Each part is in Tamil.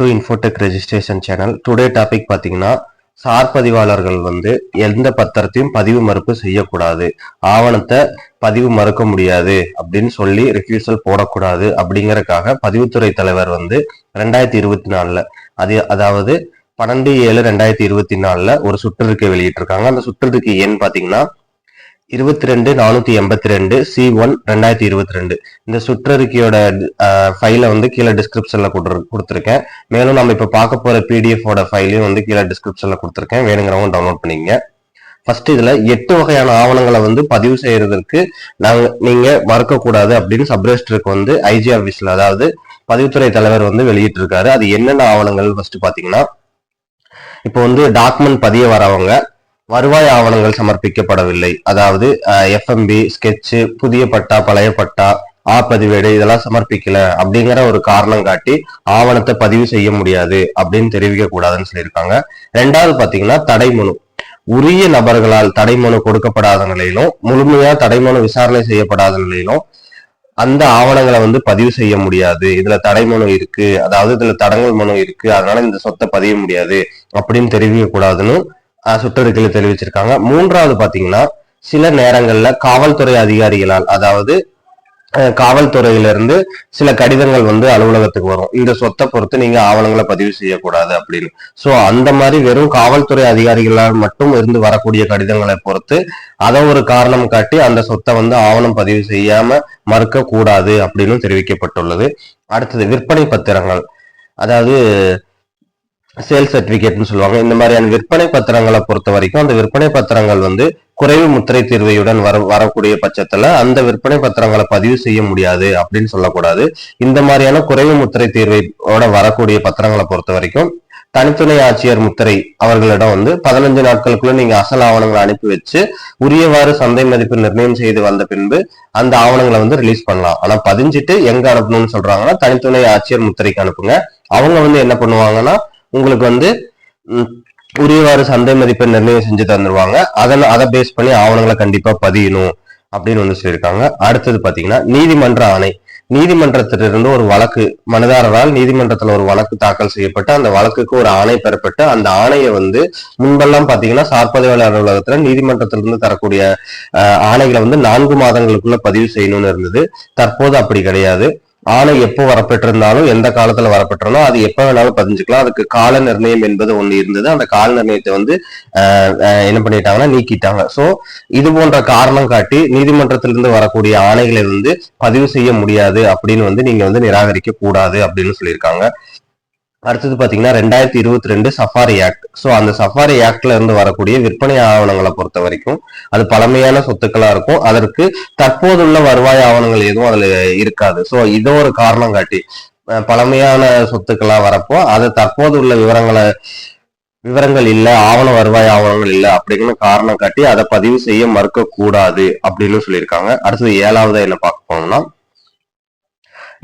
To Infotech registration channel today topic பார்த்தீங்கன்னா சார் பதிவாளர்கள் வந்து எந்த பத்திரத்தையும் பதிவு மறுப்பு செய்யக்கூடாது. ஆவணத்தை பதிவு மறுக்க முடியாது அப்படின்னு சொல்லி ரெக்யூசல் போடக்கூடாது அப்படிங்கறக்காக பதிவுத்துறை தலைவர் வந்து ரெண்டாயிரத்தி இருபத்தி நாலுல அது அதாவது பன்னெண்டு ஏழு ரெண்டாயிரத்தி இருபத்தி நாலுல ஒரு சுற்றறிக்கை வெளியிட்டிருக்காங்க. அந்த சுற்றறிக்கை எண் பாத்தீங்கன்னா இருபத்தி ரெண்டு நானூத்தி எண்பத்தி ரெண்டு சி ஒன் ரெண்டாயிரத்தி இருபத்தி ரெண்டு இந்த சுற்றறிக்கையோட ஃபைலை வந்து கீழே டிஸ்கிரிப்ஷன்ல கொடுத்துருக்கேன். மேலும் நம்ம இப்ப பார்க்க போற பிடிஎஃபோட ஃபைலையும் வந்து கீழே டிஸ்கிரிப்ஷன்ல கொடுத்துருக்கேன். வேணுங்கிறவங்க டவுன்லோட் பண்ணிக்கங்க ஃபர்ஸ்ட் இதுல எட்டு வகையான ஆவணங்களை வந்து பதிவு செய்யறதுக்கு நாங்க நீங்க மறக்கக்கூடாது அப்படின்னு சப்ரெஜிஸ்டருக்கு வந்து ஐஜி ஆபீஸ்ல அதாவது பதிவுத்துறை தலைவர் வந்து வெளியிட்டிருக்காரு. அது என்னென்ன ஆவணங்கள் ஃபர்ஸ்ட் பாத்தீங்கன்னா இப்போ வந்து டாக்குமெண்ட் பதிய வரவங்க வருவாய் ஆவணங்கள் சமர்ப்பிக்கப்படவில்லை. அதாவது எஃப்எம்பி ஸ்கெட்சு புதிய பட்டா பழைய பட்டா ஆ பதிவேடு இதெல்லாம் சமர்ப்பிக்கல அப்படிங்கிற ஒரு காரணம் காட்டி ஆவணத்தை பதிவு செய்ய முடியாது அப்படின்னு தெரிவிக்க கூடாதுன்னு சொல்லியிருக்காங்க. ரெண்டாவது பாத்தீங்கன்னா தடைமனு. உரிய நபர்களால் தடைமனு கொடுக்கப்படாத நிலையிலும் முழுமையா தடைமனு விசாரணை செய்யப்படாத நிலையிலும் அந்த ஆவணங்களை வந்து பதிவு செய்ய முடியாது. இதுல தடைமனு இருக்கு. அதாவது இதுல தடங்கல் மனு இருக்கு. அதனால இந்த சொத்தை பதிய முடியாது அப்படின்னு தெரிவிக்க கூடாதுன்னு சுற்றறிக்கையில் தெரிவிச்சிருக்காங்க. மூன்றாவது பாத்தீங்கன்னா சில நேரங்கள்ல காவல்துறை அதிகாரிகளால் அதாவது காவல்துறையிலிருந்து சில கடிதங்கள் வந்து அலுவலகத்துக்கு வரும். இந்த சொத்தை பொறுத்து நீங்க ஆவணங்களை பதிவு செய்யக்கூடாது அப்படின்னு. சோ அந்த மாதிரி வெறும் காவல்துறை அதிகாரிகளால் மட்டும் இருந்து வரக்கூடிய கடிதங்களை பொறுத்து அதை ஒரு காரணம் காட்டி அந்த சொத்தை வந்து ஆவணம் பதிவு செய்யாம மறுக்க கூடாது அப்படின்னு தெரிவிக்கப்பட்டுள்ளது. அடுத்தது விற்பனை பத்திரங்கள். அதாவது சேல் சர்டிபிகேட்னு சொல்லுவாங்க. இந்த மாதிரியான விற்பனை பத்திரங்களை பொறுத்த வரைக்கும் அந்த விற்பனை பத்திரங்கள் வந்து குறைவு முத்திரை தீர்வையுடன் வர வரக்கூடிய பட்சத்துல அந்த விற்பனை பத்திரங்களை பதிவு செய்ய முடியாது அப்படின்னு சொல்லக்கூடாது. இந்த மாதிரியான குறைவு முத்திரை தீர்வையோட வரக்கூடிய பத்திரங்களை பொறுத்த வரைக்கும் தனித்துணை ஆட்சியர் முத்திரை அவர்களிடம் வந்து பதினஞ்சு நாட்களுக்குள்ள நீங்க அசல் ஆவணங்களை அனுப்பி வச்சு உரியவாறு சந்தை மதிப்பு நிர்ணயம் செய்து வந்த பின்பு அந்த ஆவணங்களை வந்து ரிலீஸ் பண்ணலாம். ஆனா பதிஞ்சிட்டு எங்க அனுப்பணும்னு சொல்றாங்கன்னா தனித்துணை ஆட்சியர் முத்திரைக்கு அனுப்புங்க. அவங்க வந்து என்ன பண்ணுவாங்கன்னா உங்களுக்கு வந்து உரியவாறு சந்தை மதிப்பை நிர்ணயம் செஞ்சு தந்துருவாங்க. அதை அதை பேஸ் பண்ணி ஆவணங்களை கண்டிப்பா பதியணும் அப்படின்னு வந்து சொல்லியிருக்காங்க. அடுத்தது பாத்தீங்கன்னா நீதிமன்ற ஆணை. நீதிமன்றத்திலிருந்து ஒரு வழக்கு மனுதாரரால் நீதிமன்றத்துல ஒரு வழக்கு தாக்கல் செய்யப்பட்டு அந்த வழக்குக்கு ஒரு ஆணை பெறப்பட்டு அந்த ஆணையை வந்து முன்பெல்லாம் பாத்தீங்கன்னா சார்பதிவாளர் அலுவலகத்துல நீதிமன்றத்திலிருந்து தரக்கூடிய ஆணைகளை வந்து நான்கு மாதங்களுக்குள்ள பதிவு செய்யணும்னு இருந்தது. தற்போது அப்படி கிடையாது. ஆணை எப்போ வரப்பெற்றிருந்தாலும் எந்த காலத்துல வரப்பெற்றாலும் அது எப்ப வேணாலும் பதிஞ்சுக்கலாம். அதுக்கு கால நிர்ணயம் என்பது ஒண்ணு இருந்தது. அந்த கால நிர்ணயத்தை வந்து என்ன பண்ணிட்டாங்கன்னா நீக்கிட்டாங்க. சோ இது போன்ற காரணம் காட்டி நீதிமன்றத்திலிருந்து வரக்கூடிய ஆணைகளை வந்து பதிவு செய்ய முடியாது அப்படின்னு வந்து நீங்க வந்து நிராகரிக்க கூடாது அப்படின்னு சொல்லியிருக்காங்க. அடுத்தது பார்த்தீங்கன்னா ரெண்டாயிரத்தி இருபத்தி ரெண்டு சஃபாரி ஆக்ட் ஸோ அந்த சஃபாரி ஆக்ட்ல இருந்து வரக்கூடிய விற்பனை ஆவணங்களை பொறுத்த வரைக்கும் அது பழமையான சொத்துக்களா இருக்கும். அதற்கு தற்போதுள்ள வருவாய் ஆவணங்கள் எதுவும் அதுல இருக்காது. ஸோ இதோ ஒரு காரணம் காட்டி பழமையான சொத்துக்களா வரப்போ அது தற்போது உள்ள விவரங்களை விவரங்கள் இல்லை ஆவண வருவாய் ஆவணங்கள் இல்லை அப்படிங்கிற காரணம் காட்டி அதை பதிவு செய்ய மறுக்க கூடாது அப்படின்னு சொல்லியிருக்காங்க. அடுத்தது ஏழாவது என்ன பார்க்க போனோம்னா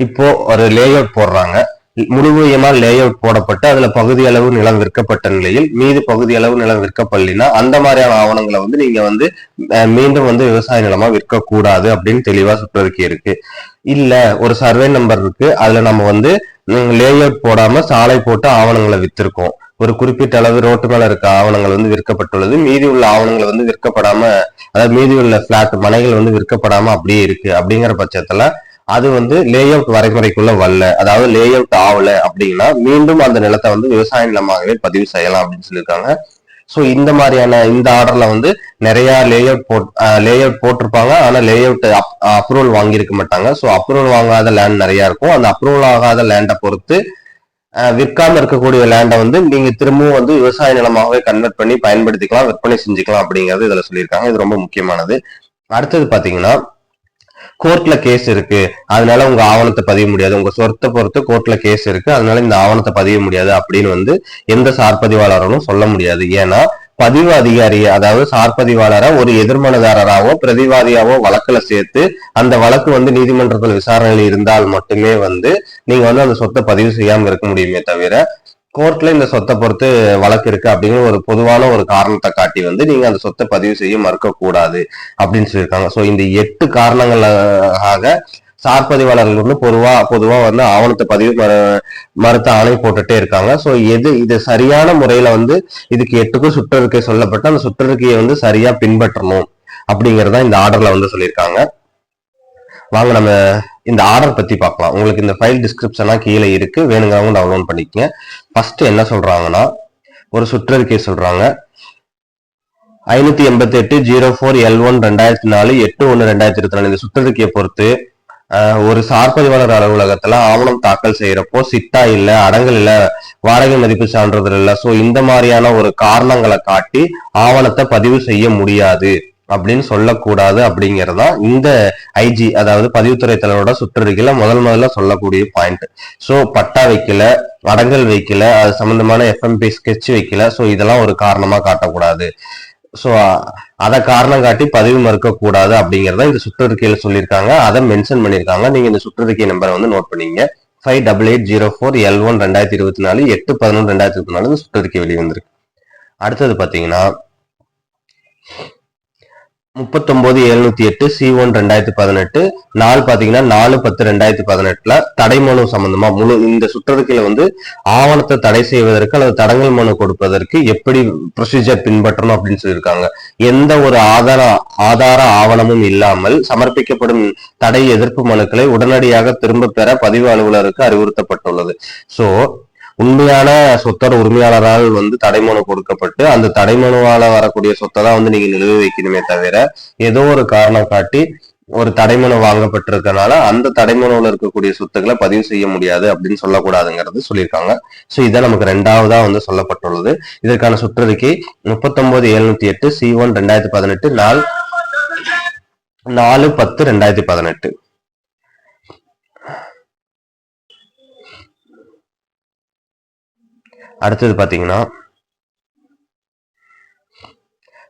இப்போ ஒரு லேஅவுட் போடுறாங்க. முழுமையமா லே அவுட் போடப்பட்டு அதுல பகுதி அளவு நிலம் விற்கப்பட்ட நிலையில் மீது பகுதி அளவு நிலம் விற்கப்படலினா அந்த மாதிரியான ஆவணங்களை வந்து நீங்க வந்து மீண்டும் வந்து விவசாய நிலமா விற்க கூடாது அப்படின்னு தெளிவா சுற்றறிக்கை இருக்கு. இல்ல ஒரு சர்வே நம்பர் இருக்கு. அதுல நம்ம வந்து லே அவுட் போடாம சாலை போட்டு ஆவணங்களை வித்திருக்கோம். ஒரு குறிப்பிட்ட அளவு ரோட்டு மேல இருக்க ஆவணங்கள் வந்து விற்கப்பட்டுள்ளது. மீதி உள்ள ஆவணங்கள் வந்து விற்கப்படாம அதாவது மீதி உள்ள பிளாட் மனைகள் வந்து விற்கப்படாம அப்படியே இருக்கு. அப்படிங்கிற பட்சத்துல அது வந்து லே அவுட் வரைமுறைக்குள்ள வரல. அதாவது லே அவுட் ஆகல அப்படின்னா மீண்டும் அந்த நிலத்தை வந்து விவசாய நிலமாகவே பதிவு செய்யலாம் அப்படின்னு சொல்லியிருக்காங்க. ஸோ இந்த மாதிரியான இந்த ஆர்டர்ல வந்து நிறைய லே அவுட் போட் லே அவுட் போட்டிருப்பாங்க. ஆனால் லே அவுட் அப்ரூவல் வாங்கியிருக்க மாட்டாங்க. ஸோ அப்ரூவல் வாங்காத லேண்ட் நிறையா இருக்கும். அந்த அப்ரூவல் ஆகாத லேண்டை பொறுத்து விற்காம இருக்கக்கூடிய லேண்டை வந்து நீங்க திரும்பவும் வந்து விவசாய நிலமாகவே கன்வெர்ட் பண்ணி பயன்படுத்திக்கலாம் விற்பனை செஞ்சுக்கலாம் அப்படிங்கிறது இதுல சொல்லியிருக்காங்க. இது ரொம்ப முக்கியமானது. அடுத்தது பாத்தீங்கன்னா கோர்ட்ல கேஸ் இருக்கு. அதனால உங்க ஆவணத்தை பதிய முடியாது. உங்க சொத்தை பொறுத்து கோர்ட்ல கேஸ் இருக்கு. அதனால இந்த ஆவணத்தை பதிய முடியாது அப்படின்னு வந்து எந்த சார்பதிவாளரும் சொல்ல முடியாது. ஏன்னா பதிவு அதிகாரி அதாவது சார்பதிவாளரை ஒரு எதிர்மனதாரராகவோ பிரதிவாதியாவோ வழக்குல சேர்த்து அந்த வழக்கு வந்து நீதிமன்றத்தில் விசாரணையில் இருந்தால் மட்டுமே வந்து நீங்க வந்து அந்த சொத்தை பதிவு செய்யாம இருக்க முடியுமே தவிர கோர்ட்ல இந்த சொத்தை பொறுத்து வழக்கு இருக்கு அப்படிங்கிற ஒரு பொதுவான ஒரு காரணத்தை காட்டி வந்து நீங்க அந்த சொத்தை பதிவு செய்ய மறுக்க கூடாது அப்படின்னு சொல்லியிருக்காங்க. ஸோ இந்த எட்டு காரணங்களாக சார் பதிவாளர்கள் வந்து பொதுவா பொதுவா வந்து ஆவணத்தை பதிவு மறு- மறுத்த ஆணை போட்டுட்டே இருக்காங்க. ஸோ எது இது சரியான முறையில வந்து இதுக்கு எட்டுக்கும் சுற்றறிக்கை சொல்லப்பட்டு அந்த சுற்றறிக்கையை வந்து சரியா பின்பற்றணும் அப்படிங்கறத இந்த ஆர்டர்ல வந்து சொல்லியிருக்காங்க. வாங்க நம்ம இந்த ஆர்டர் பத்தி பார்க்கலாம். உங்களுக்கு இந்த ஃபைல் டிஸ்கிரிப்ஷனா கீழே இருக்கு. வேணுங்கிறவங்க டவுன்லோட் பண்ணிக்கங்க. ஃபர்ஸ்ட் என்ன சொல்றாங்கன்னா ஒரு சுற்றறிக்கை சொல்றாங்க. ஐநூத்தி எண்பத்தி எட்டு ஜீரோ ஃபோர் எல் ஒன் ரெண்டாயிரத்தி நாலு எட்டு ஒன்று ரெண்டாயிரத்தி இருபத்தி நாலு. இந்த சுற்றறிக்கையை பொறுத்து ஒரு சார்பதிவாளர் அலுவலகத்துல ஆவணம் தாக்கல் செய்யறப்போ சிட்டா இல்ல அடங்கல் இல்ல வாடகை மதிப்பு சான்றிதழ் இல்ல. சோ இந்த மாதிரியான ஒரு காரணங்களை காட்டி ஆவணத்தை பதிவு செய்ய முடியாது. அப்படின்னு சொல்லக்கூடாது அப்படிங்கறதான் இந்த ஐஜி அதாவது பதிவுத்துறை தலைவரோட சுற்றறிக்கையில முதல் முதல்ல சொல்லக்கூடிய பாயிண்ட் சோ பட்டா வைக்கல அடங்கல் வைக்கல அது சம்பந்தமான எஃப்எம்பி ஸ்கெட்ச் வைக்கல. சோ இதெல்லாம் ஒரு காரணமா காட்டக்கூடாது. ஸோ அதை காரணம் காட்டி பதிவு மறுக்கக்கூடாது அப்படிங்கிறத இந்த சுற்றறிக்கையில் சொல்லியிருக்காங்க. அதை மென்ஷன் பண்ணியிருக்காங்க. நீங்கள் இந்த சுற்றறிக்கை நம்பரை வந்து நோட் பண்ணீங்க. Five double eight zero four L one ரெண்டாயிரத்தி இருபத்தி நாலு எட்டு பதினொன்று ரெண்டாயிரத்தி இருபத்தி நாலு இந்த சுற்றறிக்கை வெளிவந்திருக்கு. அடுத்தது பார்த்தீங்கன்னா முப்பத்தொன்பது எழுநூத்தி எட்டு சி ஒன் ரெண்டாயிரத்தி பதினெட்டு நாள் பாத்தீங்கன்னா நாலு பத்து ரெண்டாயிரத்தி பதினெட்டுல தடை மனு சம்பந்தமா முழு இந்த சுற்றறிக்கையில வந்து ஆவணத்தை தடை செய்வதற்கு அல்லது தடங்கல் மனு கொடுப்பதற்கு எப்படி ப்ரொசீஜர் பின்பற்றணும் அப்படின்னு சொல்லியிருக்காங்க. எந்த ஒரு ஆதார ஆதார ஆவணமும் இல்லாமல் சமர்ப்பிக்கப்படும் தடை எதிர்ப்பு மனுக்களை உடனடியாக திரும்ப பெற பதிவு அலுவலருக்கு அறிவுறுத்தப்பட்டுள்ளது. சோ உண்மையான சொத்தோட உரிமையாளரால் வந்து தடைமனு கொடுக்கப்பட்டு அந்த தடைமனுவால வரக்கூடிய சொத்தை தான் வந்து நீங்க நிலுவை வைக்கணுமே தவிர ஏதோ ஒரு காரணம் காட்டி ஒரு தடைமனு வாங்கப்பட்டிருக்கனால அந்த தடைமனுவில் இருக்கக்கூடிய சொத்துக்களை பதிவு செய்ய முடியாது அப்படின்னு சொல்லக்கூடாதுங்கிறது சொல்லியிருக்காங்க. ஸோ இதை நமக்கு ரெண்டாவதா வந்து சொல்லப்பட்டுள்ளது. இதற்கான சுற்றறிக்கை முப்பத்தொன்பது எழுநூத்தி எட்டு சி ஒன் ரெண்டாயிரத்தி பதினெட்டு நாலு நாலு பத்து ரெண்டாயிரத்தி பதினெட்டு. அடுத்தது பாத்தீங்கன்னா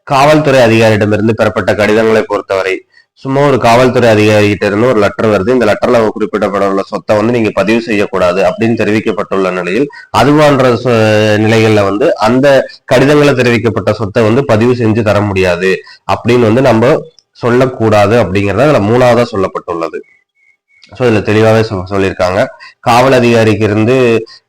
காவல்துறை அதிகாரியிடமிருந்து பெறப்பட்ட கடிதங்களை பொறுத்தவரை சும்மா ஒரு காவல்துறை அதிகாரிகிட்ட இருந்து ஒரு லெட்டர் வருது. இந்த லெட்டர்ல குறிப்பிடப்பட்டுள்ள சொத்தை வந்து நீங்க பதிவு செய்யக்கூடாது அப்படின்னு தெரிவிக்கப்பட்டுள்ள நிலையில் அதுவான்ற நிலைகள்ல வந்து அந்த கடிதங்களை தெரிவிக்கப்பட்ட சொத்தை வந்து பதிவு செஞ்சு தர முடியாது அப்படின்னு வந்து நம்ம சொல்லக்கூடாது அப்படிங்கறத அதுல மூணாவதா சொல்லப்பட்டுள்ளது. ஸோ இதில் தெளிவாகவே சொ- சொல்லியிருக்காங்க. காவல் அதிகாரிக்கு இருந்து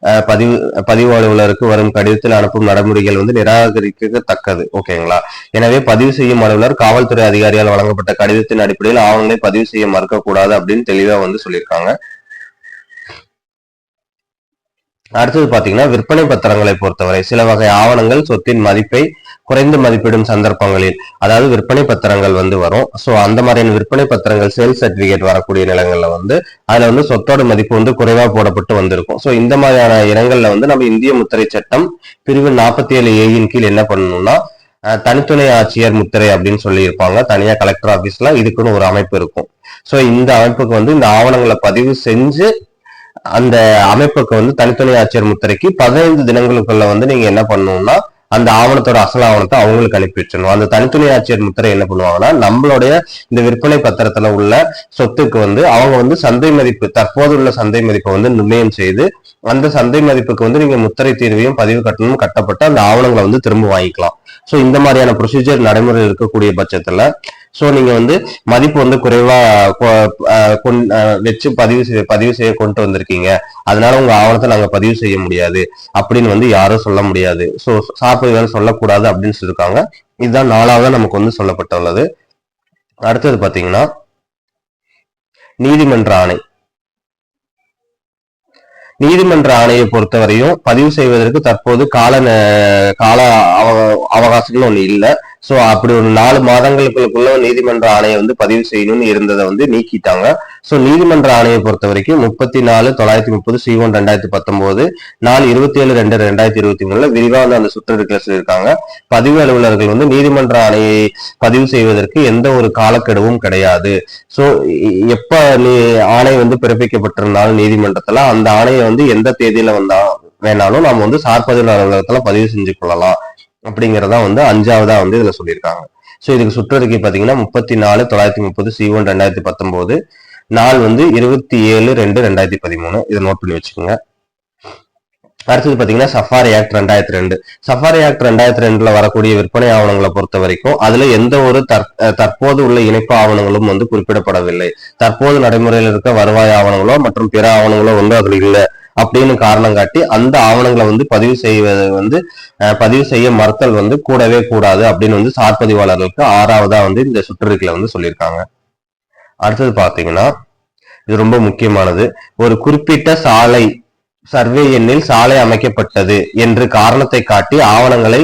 அஹ், பதிவு பதிவு அலுவலருக்கு வரும் கடிதத்தில் அனுப்பும் நடைமுறைகள் வந்து நிராகரிக்கத்தக்கது. ஓகேங்களா? எனவே பதிவு செய்யும் அலுவலர் காவல்துறை அதிகாரியால் வழங்கப்பட்ட கடிதத்தின் அடிப்படையில் ஆவணங்களை பதிவு செய்ய மறுக்கக்கூடாது அப்படின்னு தெளிவா வந்து சொல்லியிருக்காங்க. அடுத்தது பாத்தீங்கன்னா விற்பனை பத்திரங்களை பொறுத்தவரை சில வகை ஆவணங்கள் சொத்தின் மதிப்பை குறைந்து மதிப்பிடும் சந்தர்ப்பங்களில் அதாவது விற்பனை பத்திரங்கள் வந்து வரும். ஸோ அந்த மாதிரியான விற்பனை பத்திரங்கள் சேல்ஸ் சர்டிபிகேட் வரக்கூடிய நிலங்கள்ல வந்து அதுல வந்து சொத்தோட மதிப்பு வந்து குறைவா போடப்பட்டு வந்திருக்கும். ஸோ இந்த மாதிரியான இடங்கள்ல வந்து நம்ம இந்திய முத்திரை சட்டம் பிரிவு நாற்பத்தி ஏழு ஏயின் கீழ் என்ன பண்ணணும்னா தனித்துணை ஆட்சியர் முத்திரை அப்படின்னு சொல்லி இருப்பாங்க தனியா கலெக்டர் ஆபீஸ்ல இதுக்குன்னு ஒரு அமைப்பு இருக்கும். ஸோ இந்த அமைப்புக்கு வந்து இந்த ஆவணங்களை பதிவு செஞ்சு அந்த அமைப்புக்கு வந்து தனித்துணை ஆட்சியர் முத்திரைக்கு பதினைந்து தினங்களுக்குள்ள வந்து நீங்க என்ன பண்ணணும்னா அந்த ஆவணத்தோட அசல் ஆவணத்தை அவங்களுக்கு அனுப்பி வச்சிடணும். அந்த தனித்துணை ஆட்சியர் முத்திரை என்ன பண்ணுவாங்கன்னா நம்மளுடைய இந்த விற்பனை பத்திரத்துல உள்ள சொத்துக்கு வந்து அவங்க வந்து சந்தை மதிப்பு தற்போது உள்ள சந்தை மதிப்பை வந்து நிர்ணயம் செய்து அந்த சந்தை மதிப்புக்கு வந்து நீங்க முத்திரை தீர்வையும் பதிவு கட்டணமும் கட்டப்பட்டு அந்த ஆவணங்களை வந்து திரும்ப வாங்கிக்கலாம். ஸோ இந்த மாதிரியான ப்ரொசீஜர் நடைமுறையில் இருக்கக்கூடிய பட்சத்தில் ஸோ நீங்கள் வந்து மதிப்பு வந்து குறைவாக கொண்- வச்சு பதிவு செய்ய பதிவு செய்ய கொண்டு வந்திருக்கீங்க. அதனால உங்கள் ஆவணத்தை நாங்கள் பதிவு செய்ய முடியாது அப்படின்னு வந்து யாரும் சொல்ல முடியாது. ஸோ சாப்பிடுவது சொல்லக்கூடாது அப்படின்னு சொல்லியிருக்காங்க இதுதான் நாலாவதா நமக்கு வந்து சொல்லப்பட்டுள்ளது. அடுத்தது பார்த்தீங்கன்னா நீதிமன்ற ஆணை. நீதிமன்ற ஆணையை பொறுத்தவரையும் பதிவு செய்வதற்கு தற்போது கால கால அவ- அவகாசங்கள் ஒண்ணு இல்ல. சோ அப்படி ஒரு நாலு மாதங்களுக்குள்ள நீதிமன்ற ஆணையை வந்து பதிவு செய்யணும்னு இருந்ததை வந்து நீக்கிட்டாங்க. சோ நீதிமன்ற ஆணையை பொறுத்த வரைக்கும் முப்பத்தி நாலு தொள்ளாயிரத்தி முப்பது சி ஒன் ரெண்டாயிரத்தி பத்தொன்பது நாலு இருபத்தி ஏழு ரெண்டு ரெண்டாயிரத்தி இருபத்தி மூணுல விரிவாக வந்து அந்த சுற்றறிக்கையில சொல்லியிருக்காங்க பதிவு அலுவலர்கள் வந்து நீதிமன்ற ஆணையை பதிவு செய்வதற்கு எந்த ஒரு காலக்கெடுவும் கிடையாது. சோ எப்ப நீ ஆணை வந்து பிறப்பிக்கப்பட்டிருந்தாலும் நீதிமன்றத்துல அந்த ஆணையை வந்து எந்த தேதியில வந்தா வேணாலும் நம்ம வந்து சார்பதிவு அலுவலகத்துல பதிவு செஞ்சு கொள்ளலாம். அப்படிங்கறதா வந்து அஞ்சாவதா வந்து இதுல சொல்லியிருக்காங்க. சோ இதுக்கு சுற்றறிக்கை பாத்தீங்கன்னா முப்பத்தி நாலு தொள்ளாயிரத்தி முப்பது சி ஒன் ரெண்டாயிரத்தி பத்தொன்பது நாள் வந்து இருபத்தி ஏழு ரெண்டு ரெண்டாயிரத்தி பதிமூணு. இதை நோட் பண்ணி வச்சுக்கோங்க. அடுத்தது பார்த்தீங்கன்னா சஃபாரி ஆக்ட் ரெண்டாயிரத்தி ரெண்டு. சஃபாரி ஆக்ட் ரெண்டாயிரத்தி ரெண்டுல வரக்கூடிய விற்பனை ஆவணங்களை பொறுத்த வரைக்கும் அதுல எந்த ஒரு தற்போது உள்ள இணைப்பு ஆவணங்களும் வந்து குறிப்பிடப்படவில்லை. தற்போது நடைமுறையில் இருக்க வருவாய் ஆவணங்களோ மற்றும் பிற ஆவணங்களோ வந்து அதுல இல்லை அப்படின்னு காரணம் காட்டி அந்த ஆவணங்களை வந்து பதிவு செய்வது வந்து பதிவு செய்ய மறுத்தல் வந்து கூடவே கூடாது அப்படின்னு வந்து சார்பதிவாளர்களுக்கு ஆறாவதா வந்து இந்த சுற்றறிக்கையில வந்து சொல்லியிருக்காங்க. அடுத்தது பாத்தீங்கன்னா இது ரொம்ப முக்கியமானது. ஒரு குறிப்பிட்ட சாலை சர்வே எண்ணில் சாலை அமைக்கப்பட்டது என்று காரணத்தை காட்டி ஆவணங்களை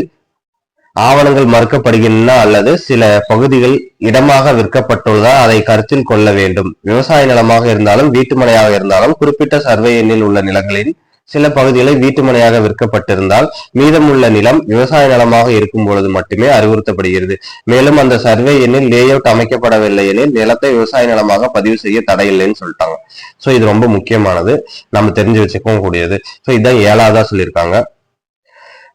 ஆவணங்கள் மறுக்கப்படுகின்றன அல்லது சில பகுதிகள் இடமாக விற்கப்பட்டுள்ளதால் அதை கருத்தில் கொள்ள வேண்டும். விவசாய நிலமாக இருந்தாலும் வீட்டுமனையாக இருந்தாலும் குறிப்பிட்ட சர்வே எண்ணில் உள்ள நிலங்களின் சில பகுதிகளை வீட்டுமனையாக விற்கப்பட்டிருந்தால் மீதமுள்ள நிலம் விவசாய நிலமாக இருக்கும் பொழுது மட்டுமே அறிவுறுத்தப்படுகிறது. மேலும் அந்த சர்வே எண்ணில் லே அவுட் அமைக்கப்படவில்லை எனில் நிலத்தை விவசாய நிலமாக பதிவு செய்ய தடையில்லைன்னு சொல்லிட்டாங்க. ஸோ இது ரொம்ப முக்கியமானது. நம்ம தெரிஞ்சு வச்சுக்கவும் கூடியது. ஸோ இதுதான் ஏழாவதா சொல்லியிருக்காங்க.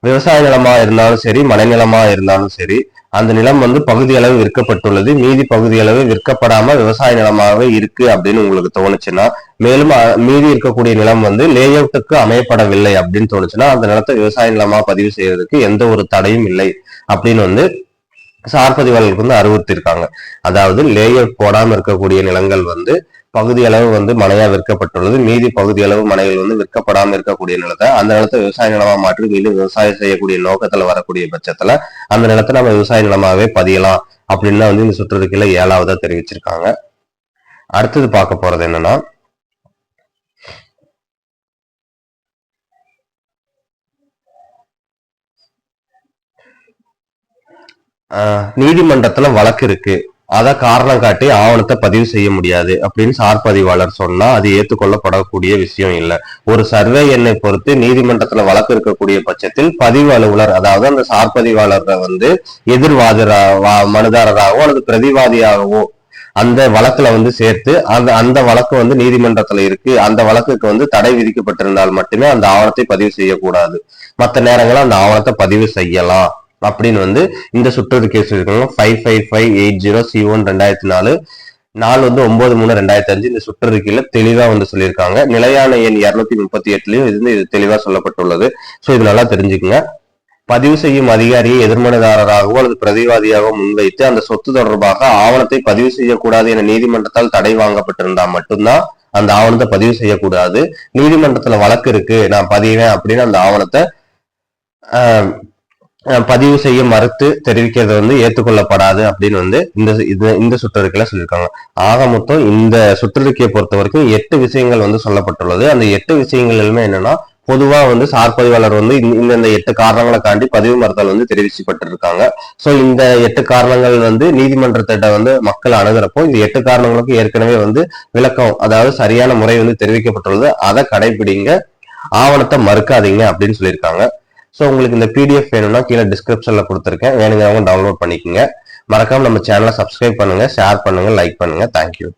விவசாய நிலமா இருந்தாலும் சரி மனைநிலமா இருந்தாலும் சரி அந்த நிலம் வந்து பகுதி அளவு விற்கப்பட்டுள்ளது. மீதி பகுதி அளவு விற்கப்படாம விவசாய நிலமாகவே இருக்கு அப்படின்னு உங்களுக்கு தோணுச்சுன்னா மேலும் மீதி இருக்கக்கூடிய நிலம் வந்து லே அவுட்டுக்கு அமையப்படவில்லை அப்படின்னு தோணுச்சுன்னா அந்த நிலத்தை விவசாய நிலமா பதிவு செய்யறதுக்கு எந்த ஒரு தடையும் இல்லை அப்படின்னு வந்து சார்பதிவாளர்களுக்கு வந்து அறிவுறுத்திருக்காங்க அதாவது லேஅவுட் போடாம இருக்கக்கூடிய நிலங்கள் வந்து பகுதி அளவு வந்து மனையா விற்கப்பட்டுள்ளது. மீதி பகுதி அளவு மனைகள் வந்து விற்கப்படாம இருக்கக்கூடிய நிலத்தை அந்த நிலத்தை விவசாய நிலமா மாற்றி மீண்டும் விவசாயம் செய்யக்கூடிய நோக்கத்துல வரக்கூடிய பட்சத்துல அந்த நிலத்தை நம்ம விவசாய நிலமாவே பதியலாம் அப்படின்னு வந்து இந்த சுற்றறிக்கையில ஏழாவதா தெரிவிச்சிருக்காங்க. அடுத்தது பார்க்க போறது என்னன்னா நீதிமன்றத்துல வழக்கு இருக்கு. அதை காரணம் காட்டி ஆவணத்தை பதிவு செய்ய முடியாது அப்படின்னு சார் பதிவாளர் சொன்னா அது ஏற்றுக்கொள்ளப்படக்கூடிய விஷயம் இல்லை. ஒரு சர்வே எண்ணை பொறுத்து நீதிமன்றத்துல வழக்கு இருக்கக்கூடிய பட்சத்தில் பதிவு அலுவலர் அதாவது அந்த சார் பதிவாளரை வந்து எதிர்வாதரா மனுதாரராகவோ அல்லது பிரதிவாதியாகவோ அந்த வழக்குல வந்து சேர்த்து அந்த அந்த வழக்கு வந்து நீதிமன்றத்துல இருக்கு. அந்த வழக்குக்கு வந்து தடை விதிக்கப்பட்டிருந்தால் மட்டுமே அந்த ஆவணத்தை பதிவு செய்யக்கூடாது. மற்ற நேரங்களில் அந்த ஆவணத்தை பதிவு செய்யலாம். அப்படின்னு வந்து இந்த சுற்றறிக்கை சொல்லியிருக்காங்க five five five eight zero C one ரெண்டாயிரத்தி நாலு. நாள் வந்து ஒன்பது மூணு ரெண்டாயிரத்தி அஞ்சு. இந்த சுற்றறிக்கையில தெளிவா வந்து சொல்லியிருக்காங்க. நிலையான எண் இருநூத்தி முப்பத்தி எட்டுலயும் இது இது தெளிவா சொல்லப்பட்டுள்ளது. ஸோ இது நல்லா தெரிஞ்சுக்கோங்க. பதிவு செய்யும் அதிகாரியை எதிர்மனைதாரராகவோ அல்லது பிரதிவாதியாகவோ முன்வைத்து அந்த சொத்து தொடர்பாக ஆவணத்தை பதிவு செய்யக்கூடாது என நீதிமன்றத்தால் தடை வாங்கப்பட்டிருந்தா மட்டும்தான் அந்த ஆவணத்தை பதிவு செய்யக்கூடாது. நீதிமன்றத்துல வழக்கு இருக்கு. நான் பதிவேன் அப்படின்னு அந்த ஆவணத்தை பதிவு செய்ய மறுத்து தெரிவிக்கிறது வந்து ஏற்றுக்கொள்ளப்படாது அப்படின்னு வந்து இந்த இந்த சுற்றறிக்கையில சொல்லியிருக்காங்க. ஆக மொத்தம் இந்த சுற்றறிக்கையை பொறுத்த வரைக்கும் எட்டு விஷயங்கள் வந்து சொல்லப்பட்டுள்ளது. அந்த எட்டு விஷயங்கள் எல்லாமே என்னன்னா பொதுவா வந்து சார் பதிவாளர் வந்து இந்த எட்டு காரணங்களை காண்டி பதிவு மறுத்தல் வந்து தெரிவிக்கப்பட்டிருக்காங்க. சோ இந்த எட்டு காரணங்கள் வந்து நீதிமன்றத்திட்ட வந்து மக்கள் அணுகிறப்போ இந்த எட்டு காரணங்களுக்கு ஏற்கனவே வந்து விளக்கம் அதாவது சரியான முறை வந்து தெரிவிக்கப்பட்டுள்ளது. அதை கடைபிடிங்க. ஆவணத்தை மறுக்காதீங்க அப்படின்னு சொல்லியிருக்காங்க. ஸோ உங்களுக்கு இந்த பிடிஎஃப் வேணும்னா கீழே டிஸ்கிரிப்ஷனில் கொடுத்துருக்கேன். வேணுங்கிறவங்க டவுன்லோட் பண்ணிக்கோங்க. மறக்காமல் நம்ம சேனலை சப்ஸ்கிரைப் பண்ணுங்கள் ஷேர் பண்ணுங்கள் லைக் பண்ணுங்கள் தேங்க்யூ